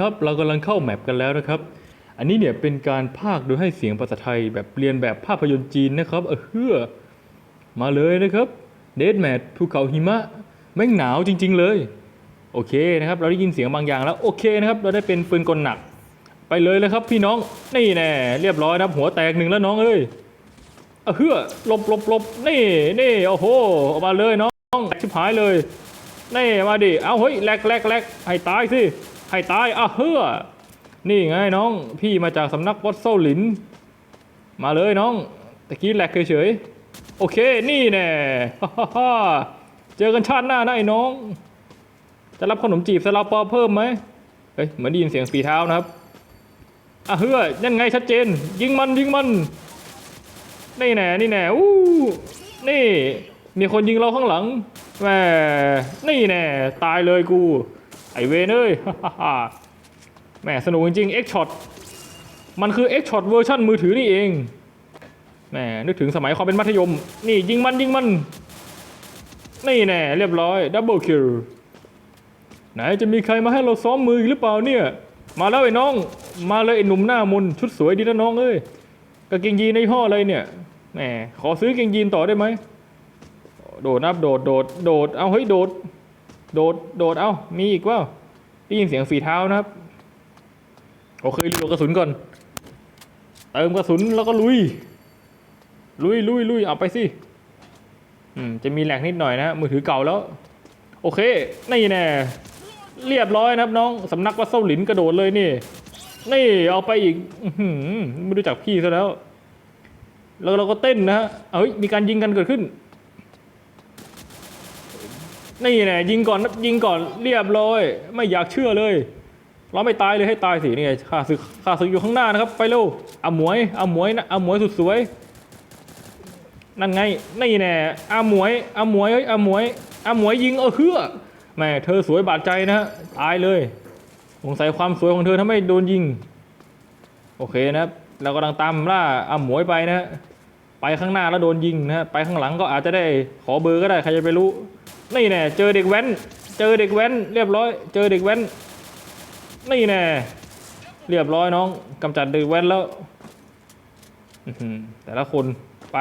ครับเรากำลังเข้าแมปกันแล้วนะครับ อันนี้เนี่ยเป็นการพากย์โดยให้เสียงภาษาไทยแบบเรียนแบบภาพยนตร์จีนนะครับเออเฮือมาเลยนะครับเดดแมทภูเขาหิมะแม่งหนาวจริง ๆ เลย โอเคนะครับ เราได้ยินเสียงบางอย่างแล้วโอเคนะครับ เราได้เป็นปืนกลหนัก ไปเลยเลยครับพี่น้องนี่แน่เรียบร้อยนะครับหัวแตกหนึ่งแล้วน้องเอ้ยเออเฮือลบลบลบนี่นี่โอ้โหออกมาเลยน้องชิบหายเลยนี่มาดิเอาเฮ้ยแลกแลกแลกให้ตายสิ ให้ตายอะเฮ้อนี่ไงน้อง พี่มาจากสำนักวัดโซหลิน มาเลยน้องตะกี้แลกเฉยๆโอเคนี่แน่ฮ่าฮ่าเจอกันชาติหน้านะไอ้น้อง จะรับขนมจีบซาลาเปาเพิ่มไหมเฮ้ยเหมือนได้ยินเสียงฝีเท้านะครับอะเฮ้อนั่นไงชัดเจน ยิงมันยิงมันนี่แน่นี่แน่อู้นี่ มีคนยิงเราข้างหลังแหมนี่แน่ตายเลยกู ไอเวนเอ้ยแหมสนุกจริงๆ X Shot มันคือ X Shot เวอร์ชันมือถือนี่เองแหมนึกถึงสมัยความเป็นมัธยม นี่ยิงมันยิงมัน นี่แน่เรียบร้อยดับเบิลคิลไหนจะมีใครมาให้เราซ้อมมืออีกหรือเปล่าเนี่ย มาแล้วไอ้น้อง มาเลยไอ้หนุ่มหน้ามนชุดสวยดีนะน้องเอ้ยกางเกงยีนในห่ออะไรเนี่ยแหมขอซื้อกางเกงยีนต่อได้ไหมโดดนับโดดโดดโดดเอาเฮ้ยโดด โดด โดด เอามีอีกว่าได้ยินเสียงฝีเท้านะครับ โอเครีโหลดกระสุนก่อน เติมกระสุนแล้วก็ลุย ลุยลุยลุยเอาไปสิ อืม จะมีแหลกนิดหน่อยนะ มือถือเก่าแล้ว โอเค นี่แน่ เรียบร้อยนะครับน้อง สำนักวัดเส้าหลินกระโดดเลยนี่ นี่เอาไปอีก อืไม่รู้จักพี่ซะแล้ว แล้วเราก็เต้นนะฮะเอ้ย มีการยิงกันเกิดขึ้น นี่แน่ยิงก่อนยิงก่อนเรียบร้อย ไม่อยากเชื่อเลย เราไม่ตายเลยให้ตายสินี่ไงข้าศึกข้าศึกอยู่ข้างหน้านะครับ ไปเร็วอาหมวยอาหมวยนะอาหมวยสุดสวยนั่นไงนี่แน่อาหมวยอาหมวยเฮ้ยอาหมวยอาหมวยยิงเออเฮือแม่เธอสวยบาดใจนะฮะตายเลยสงสัยความสวยของเธอทำให้โดนยิง โอเคนะครับเรากำลังตามล่าอาหมวยไปนะฮะ ไปข้างหน้าแล้วโดนยิงนะฮะไปข้างหลังก็อาจจะได้ขอเบอร์ก็ได้ใครจะไปรู้นี่แน่เจอเด็กแว้น เจอเด็กแว้น เรียบร้อย เจอเด็กแว้นนี่แน่เรียบร้อยน้องกำจัดเด็กแว้นแล้วแต่ละคนไป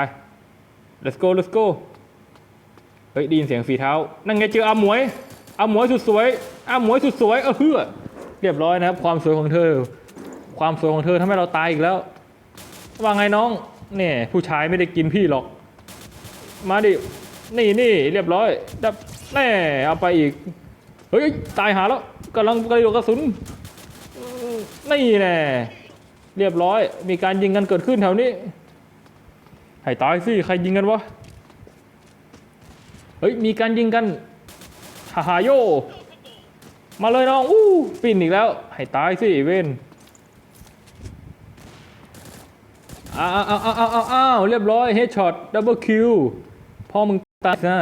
let's go let's go เฮ้ยได้ยินเสียงฝีเท้า นั่นไงเจออาหมวยอาหมวยสุดสวยอาหมวยสุดสวยเออเฮือเรียบร้อยนะครับ ความสวยของเธอ ความสวยของเธอทำให้เราตายอีกแล้ว ว่าไงน้อง เนี่ยผู้ชายไม่ได้กินพี่หรอก มาดิ นี่นี่เรียบร้อยดับแน่เอาไปอีก เฮ้ย ตายหาแล้วกำลังกระโดดกระสุนอืมนี่แน่เรียบร้อย มีการยิงกันเกิดขึ้นแถวนี้ ให้ตายสิ ใครยิงกันวะ เฮ้ย มีการยิงกันฮ่าฮ่าโย มาเลยน้อง อู้ ปิ่นอีกแล้ว ให้ตายสิเว้น อ้าวอ้าวอ้าวอ้าวอ้าวเรียบร้อยเฮดช็อตดับเบิลคิวพ่อมึงตายซะ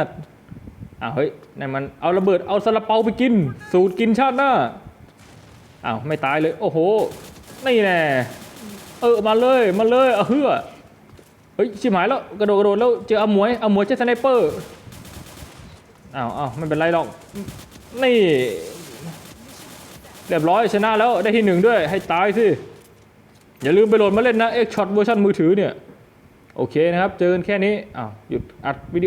อ้าวเฮ้ยนั่นมันเอาระเบิดเอาซาลาเปาไปกิน สูตรกินชาติหน้าอ้าวไม่ตายเลย โอ้โหนี่แน่เออมาเลยมาเลยเอาเฮือเฮ้ยชิบหายแล้วกระโดดกระโดดแล้วเจออาหมวยอาหมวยใช้สไนเปอร์อ้าวอ้าวไม่เป็นไรหรอกนี่เรียบร้อยชนะแล้วได้ที่หนึ่งด้วยให้ตายสิ อย่าลืมไปโหลดมาเล่นนะเอ็กช็อตเวอร์ชันมือถือเนี่ย โอเคนะครับ เจอกันแค่นี้อ้าวหยุดอัดวิดีโอ